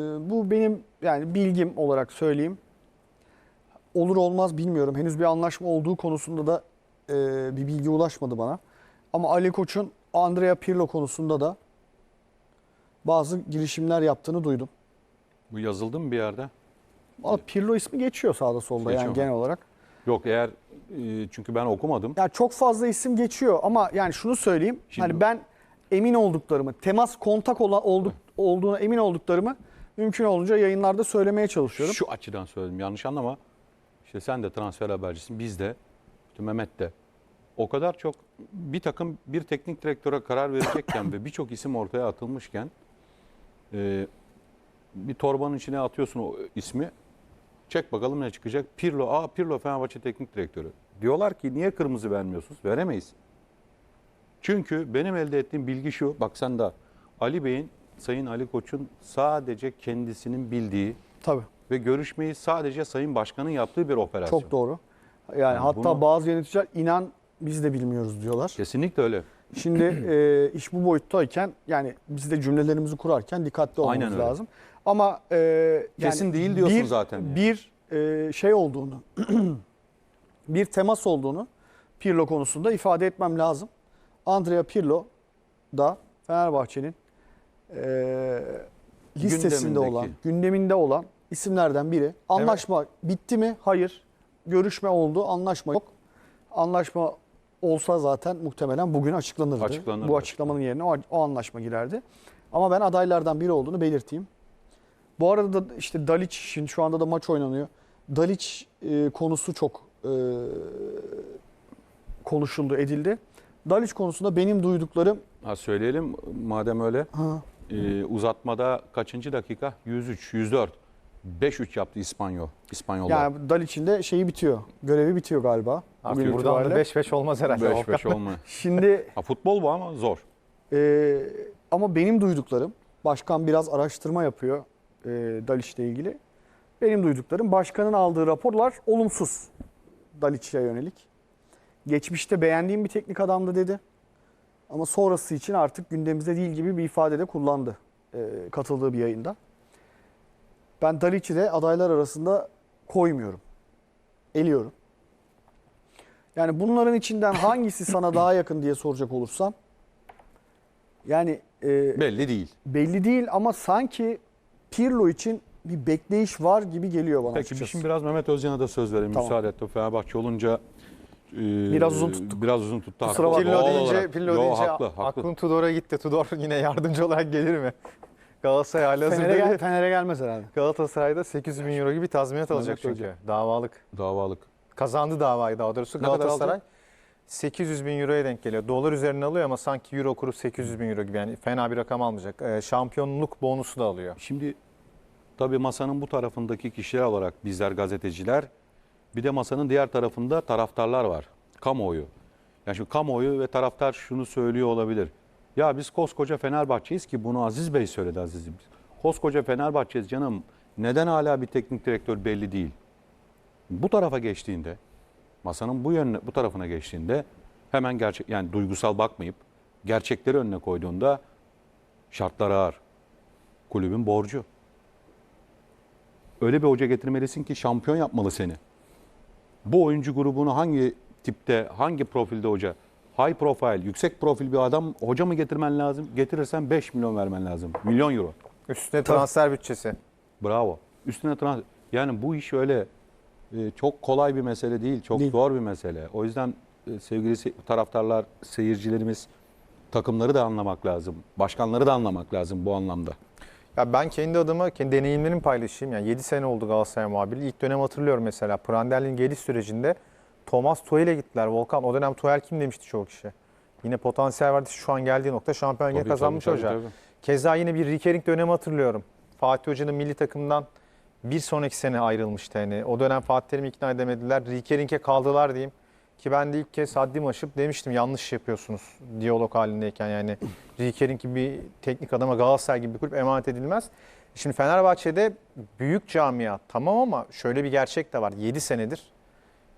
Ee, Bu benim yani bilgim olarak söyleyeyim. Olur olmaz bilmiyorum. Henüz bir anlaşma olduğu konusunda da e, bir bilgi ulaşmadı bana. Ama Ali Koç'un Andrea Pirlo konusunda da bazı girişimler yaptığını duydum. Bu yazıldı mı bir yerde? Ama Pirlo ismi geçiyor sağda solda Geçiyor yani mu? genel olarak. Yok eğer e, çünkü ben okumadım. Yani çok fazla isim geçiyor ama yani şunu söyleyeyim. Şimdi- hani ben emin olduklarımı, temas kontak olan olduk, olduğuna emin olduklarımı mümkün olunca yayınlarda söylemeye çalışıyorum. Şu açıdan söyledim yanlış anlama. İşte sen de transfer habercisin biz de işte Mehmet de. O kadar çok bir takım bir teknik direktöre karar verecekken ve birçok isim ortaya atılmışken e, bir torbanın içine atıyorsun o ismi. Çek bakalım ne çıkacak. Pirlo, aa Pirlo Fenerbahçe teknik direktörü. Diyorlar ki niye kırmızı vermiyorsunuz? Veremeyiz. Çünkü benim elde ettiğim bilgi şu. Bak sen de Ali Bey'in, Sayın Ali Koç'un sadece kendisinin bildiği Tabii. ve görüşmeyi sadece Sayın Başkan'ın yaptığı bir operasyon. Çok doğru. Yani, Yani hatta bunu- bazı yöneticiler inan biz de bilmiyoruz diyorlar. Kesinlikle öyle. Şimdi e, iş bu boyuttayken yani biz de cümlelerimizi kurarken dikkatli olmamız Aynen öyle. lazım. Ama e, yani Kesin değil diyorsun bir, zaten yani. Bir e, şey olduğunu, bir temas olduğunu Pirlo konusunda ifade etmem lazım. Andrea Pirlo da Fenerbahçe'nin e, listesinde Gündemindeki. olan, gündeminde olan isimlerden biri. Anlaşma bitti mi? Hayır. Görüşme oldu, anlaşma yok. Anlaşma olsa zaten muhtemelen bugün açıklanırdı. Açıklanırdı. Bu açıklamanın yerine o, o anlaşma girerdi. Ama ben adaylardan biri olduğunu belirteyim. Bu arada da işte Dalic'in şu anda da maç oynanıyor. Dalic e, konusu çok e, konuşuldu, edildi. Dalic konusunda benim duyduklarım Ha söyleyelim madem öyle. ha, Ee, uzatmada kaçıncı dakika? 103, 104. 5-3 yaptı İspanyol. İspanyollar. yani Dalic'in de şeyi bitiyor. Görevi bitiyor galiba. Artık bugün buradan da itibariyle. 5-5 olmaz herhalde. 5-5 olma. Şimdi Ha, futbol bu ama zor. Ee, ama benim duyduklarım, başkan biraz araştırma yapıyor e, Daliç'le ilgili. Benim duyduklarım, başkanın aldığı raporlar olumsuz Daliç'e yönelik. Geçmişte beğendiğim bir teknik adamdı dedi. Ama sonrası için artık gündemimizde değil gibi bir ifade de kullandı e, katıldığı bir yayında. Ben Daliç'i de adaylar arasında koymuyorum. Eliyorum. Yani bunların içinden hangisi sana daha yakın diye soracak olursam yani e, Belli değil. belli değil ama sanki Pirlo için bir bekleyiş var gibi geliyor bana Peki açıkçası. şimdi biraz Mehmet Özcan'a da söz verelim. Tamam. Müsaade et. Fenerbahçe olunca e, Biraz uzun tuttuk. Biraz uzun tuttu. Kusura haklı. bakma. Pirlo Doğal deyince, olarak. Pirlo Yo, deyince haklı, haklı. aklım Tudor'a gitti. Tudor yine yardımcı olarak gelir mi? Galatasaray halihazırda Fener'e, gel, bir- Fener'e gelmez herhalde. Galatasaray'da 800 bin euro gibi tazminat alacak Mehmet çünkü. Davalık. Davalık. Kazandı davayı daha doğrusu. Ne kadar Galatasaray alacak? 800 bin euroya denk geliyor. Dolar üzerine alıyor ama sanki euro kuru 800 bin euro gibi. Yani fena bir rakam almayacak. Ee, şampiyonluk bonusu da alıyor. Şimdi tabii masanın bu tarafındaki kişiler olarak bizler gazeteciler bir de masanın diğer tarafında taraftarlar var. Kamuoyu. Yani şimdi kamuoyu ve taraftar şunu söylüyor olabilir. Ya biz koskoca Fenerbahçe'yiz ki bunu Aziz Bey söyledi Aziz. Koskoca Fenerbahçe'yiz canım. Neden hala bir teknik direktör belli değil? Bu tarafa geçtiğinde masanın bu yönüne bu tarafına geçtiğinde hemen gerçek yani duygusal bakmayıp gerçekleri önüne koyduğunda şartlar ağır. Kulübün borcu. Öyle bir hoca getirmelisin ki şampiyon yapmalı seni. Bu oyuncu grubunu hangi tipte, hangi profilde hoca? High profile, yüksek profil bir adam hoca mı getirmen lazım? Getirirsen 5 milyon vermen lazım. Milyon euro. Üstüne transfer bütçesi. Bravo. Üstüne trans yani bu iş öyle e, çok kolay bir mesele değil, çok Değil. zor bir mesele. O yüzden e, sevgili se- taraftarlar, seyircilerimiz takımları da anlamak lazım. Başkanları da anlamak lazım bu anlamda. Ya ben kendi adıma kendi deneyimlerimi paylaşayım. Yani 7 sene oldu Galatasaray muhabirliği. İlk dönem hatırlıyorum mesela. Prandelli'nin geliş sürecinde Thomas Tuchel'e gittiler. Volkan o dönem Tuchel kim demişti çoğu kişi. Yine potansiyel vardı. Şu an geldiği nokta şampiyon Tabii, kazanmış tabii, hoca. tabii, tabii. Keza yine bir Rikering dönemi hatırlıyorum. Fatih Hoca'nın milli takımdan bir sonraki sene ayrılmıştı. Yani o dönem Fatih Terim'i ikna edemediler. Rikering'e kaldılar diyeyim. Ki ben de ilk kez haddim aşıp demiştim yanlış yapıyorsunuz diyalog halindeyken. Yani Rikering gibi bir teknik adama Galatasaray gibi bir kulüp emanet edilmez. Şimdi Fenerbahçe'de büyük camia tamam ama şöyle bir gerçek de var. 7 senedir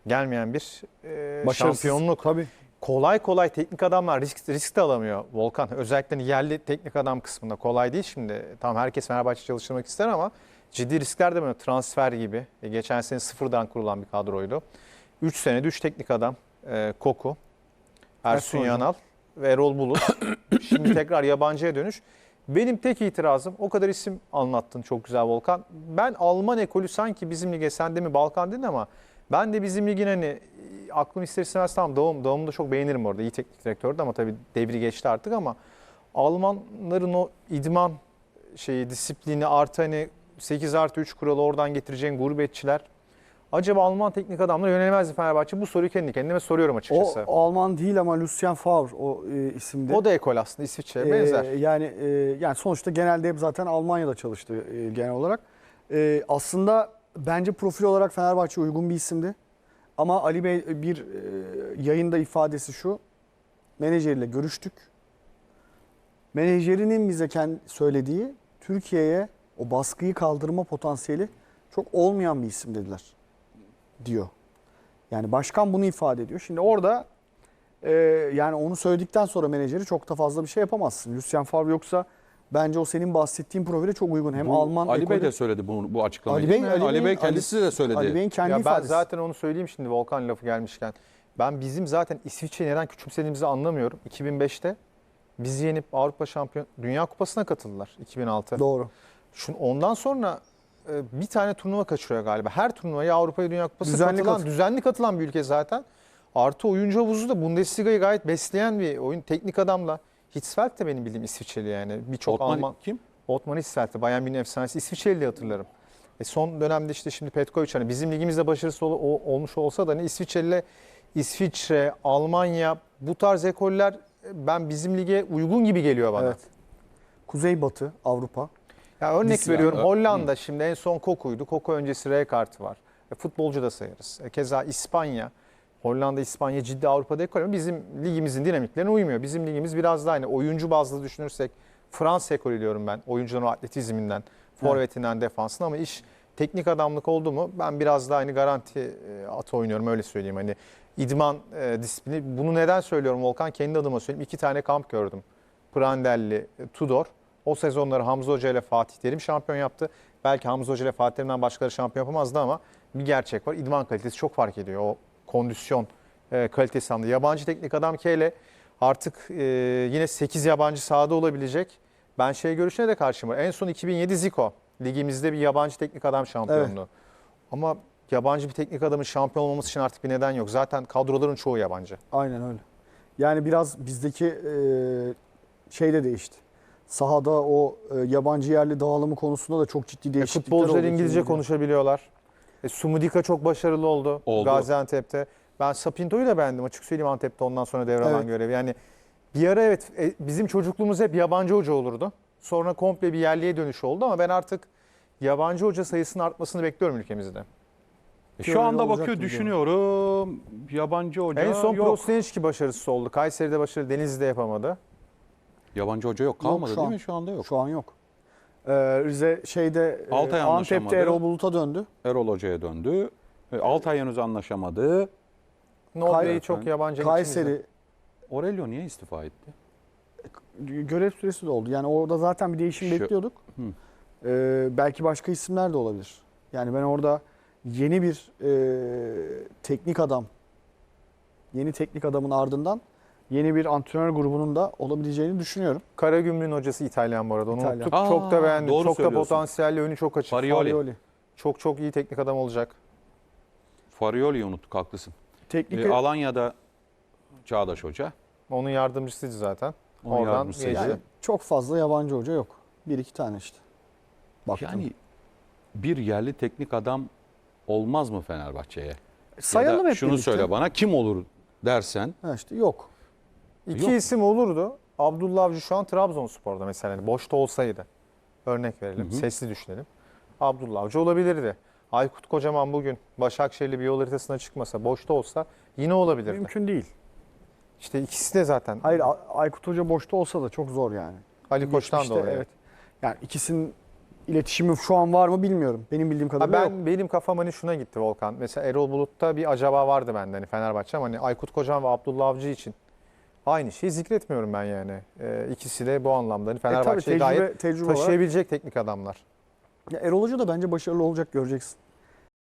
gelmeyen bir e, Başarısız. şampiyonluk. Tabii. kolay kolay teknik adamlar risk, risk de alamıyor Volkan. Özellikle hani yerli teknik adam kısmında kolay değil şimdi. Tam herkes Fenerbahçe çalıştırmak ister ama ciddi riskler de böyle transfer gibi. E, geçen sene sıfırdan kurulan bir kadroydu. 3 senede 3 teknik adam. E, Koku, Ersun. Yanal ve Erol Bulut. Şimdi tekrar yabancıya dönüş. Benim tek itirazım o kadar isim anlattın çok güzel Volkan. Ben Alman ekolü sanki bizim lige sen de mi Balkan dedin ama ben de bizim ligin hani aklım ister istemez tamam Doğum, Doğum'u da çok beğenirim orada. iyi teknik direktördü ama tabii devri geçti artık ama Almanların o idman şeyi disiplini artı hani 8 artı 3 kuralı oradan getireceğin gurbetçiler. Acaba Alman teknik adamlar yönelemez mi Fenerbahçe? Bu soruyu kendi kendime soruyorum açıkçası. O Alman değil ama Lucien Favre o e, isimde. O da ekol aslında İsviçre Ee, benzer. yani e, yani sonuçta genelde hep zaten Almanya'da çalıştı e, genel olarak. E, aslında bence profil olarak Fenerbahçe uygun bir isimdi. Ama Ali Bey bir e, yayında ifadesi şu. Menajeriyle görüştük. Menajerinin bize kendi söylediği Türkiye'ye o baskıyı kaldırma potansiyeli çok olmayan bir isim dediler diyor. Yani başkan bunu ifade ediyor. Şimdi orada ee, yani onu söyledikten sonra menajeri çok da fazla bir şey yapamazsın. Lucien Favre yoksa bence o senin bahsettiğin profile çok uygun. Hem Bu Alman Ali Bey de söyledi bunu, bu açıklamayı. Ali Bey-? Ali Ali, Bey kendisi de söyledi. Ali Bey'in kendi Ya ben ifadesi. zaten onu söyleyeyim şimdi Volkan lafı gelmişken. Ben bizim zaten İsviçre'yi neden küçümsediğimizi anlamıyorum. 2005'te bizi yenip Avrupa Şampiyon Dünya Kupası'na katıldılar 2006. Doğru. Şun, ondan sonra e, bir tane turnuva kaçırıyor galiba. Her turnuvaya Avrupa Dünya Kupası Düzenli katılan, katıl- düzenli katılan bir ülke zaten. Artı oyuncu havuzu da Bundesliga'yı gayet besleyen bir oyun teknik adamla. Hitzfeld de benim bildiğim İsviçreli yani. Birçok Otman Alman. kim? Otman Hitzfeld'de Bayern Münih efsanesi İsviçreli diye hatırlarım. E son dönemde işte şimdi Petkovic hani bizim ligimizde başarısı ol- o- olmuş olsa da hani İsviçreli İsviçre, Almanya bu tarz ekoller e, ben bizim lige uygun gibi geliyor bana. Evet. Kuzeybatı Avrupa. Ya örnek Lise- veriyorum Hı. Hollanda şimdi en son Koku'ydu. Koku öncesi R kartı var. E, futbolcu da sayarız. E, keza İspanya. Hollanda, İspanya ciddi Avrupa'da ekol ama bizim ligimizin dinamiklerine uymuyor. Bizim ligimiz biraz daha hani oyuncu bazlı düşünürsek Fransa ekolü diyorum ben. Oyuncuların atletizminden, forvetinden, defansına ama iş teknik adamlık oldu mu ben biraz daha hani garanti e, atı oynuyorum öyle söyleyeyim. Hani idman e, disiplini. Bunu neden söylüyorum Volkan? Kendi adıma söyleyeyim. İki tane kamp gördüm. Prandelli, e, Tudor. O sezonları Hamza Hoca ile Fatih Terim şampiyon yaptı. Belki Hamza Hoca ile Fatih Terim'den başkaları şampiyon yapamazdı ama bir gerçek var. İdman kalitesi çok fark ediyor. O kondisyon e, kalitesi anlamında. Yabancı teknik adam K'yle artık e, yine 8 yabancı sahada olabilecek. Ben şey görüşüne de karşıyım. En son 2007 Zico. Ligimizde bir yabancı teknik adam şampiyonluğu. Ama yabancı bir teknik adamın şampiyon olmaması için artık bir neden yok. Zaten kadroların çoğu yabancı. Aynen öyle. Yani biraz bizdeki e, şey de değişti. Sahada o e, yabancı yerli dağılımı konusunda da çok ciddi E, değişiklikler futbolcular oldu. İngilizce 2007'de. konuşabiliyorlar. E, Sumudika çok başarılı oldu, Oldu. Gaziantep'te. Ben Sapinto'yu da beğendim açık söyleyeyim Antep'te ondan sonra devralan Evet. görevi. Yani bir ara evet e, bizim çocukluğumuz hep yabancı hoca olurdu. Sonra komple bir yerliye dönüş oldu ama ben artık yabancı hoca sayısının artmasını bekliyorum ülkemizde. E, Öyle Şu anda olacak bakıyor gibi düşünüyorum. Yabancı hoca en son yok. Prostinski başarısız oldu. Kayseri'de başarılı, Denizli'de yapamadı. Yabancı hoca yok. Kalmadı şu değil an. mi? Şu anda yok. Şu an yok. Ee, Rize şeyde e, Altay Antep'te anlaşamadı. Erol Bulut'a döndü. Erol Hoca'ya döndü. E, Altay henüz anlaşamadı. Nobre'yi çok yabancı Kayseri Aurelio niye istifa etti? görev süresi de oldu. Yani orada zaten bir değişim Şu- bekliyorduk. Hı. Ee, belki başka isimler de olabilir. Yani ben orada yeni bir e, teknik adam, yeni teknik adamın ardından yeni bir antrenör grubunun da olabileceğini düşünüyorum. Karagümrük'ün hocası İtalyan bu arada. Onu İtalyan. unuttuk. Aa, çok da beğendim. doğru Çok da potansiyelli, önü çok açık. Farioli. Farioli. Çok çok iyi teknik adam olacak. Farioli'yi unuttuk haklısın. Teknik E, Alanya'da Çağdaş Hoca. Onun yardımcısıydı zaten. Onun Oradan yardımcısıydı. yani çok fazla yabancı hoca yok. Bir iki tane işte. Baktım. Yani bir yerli teknik adam olmaz mı Fenerbahçe'ye? sayalım ya da hep şunu birlikte. söyle bana kim olur dersen Ha işte yok. İki Yok. isim olurdu. Abdullah Avcı şu an Trabzonspor'da mesela. Yani boşta olsaydı. Örnek verelim. Hı hı. Sesli düşünelim. Abdullah Avcı olabilirdi. Aykut Kocaman bugün Başakşehir'li bir yol haritasına çıkmasa, boşta olsa yine olabilirdi. Mümkün değil. İşte ikisi de zaten. Hayır A- Aykut Hoca boşta olsa da çok zor yani. Ali Koç'tan Geçmişte, dolayı. Evet. Yani ikisinin iletişimi şu an var mı bilmiyorum. Benim bildiğim Ha kadarıyla yok. ben benim kafam hani şuna gitti Volkan. Mesela Erol Bulut'ta bir acaba vardı bende hani Fenerbahçe ama hani Aykut Kocaman ve Abdullah Avcı için aynı şeyi zikretmiyorum ben yani. Ee, ikisi de bu anlamda hani E Fenerbahçe'yi tecrübe, gayet tecrübe olarak. taşıyabilecek teknik adamlar. Ya Erol Hoca da bence başarılı olacak göreceksin.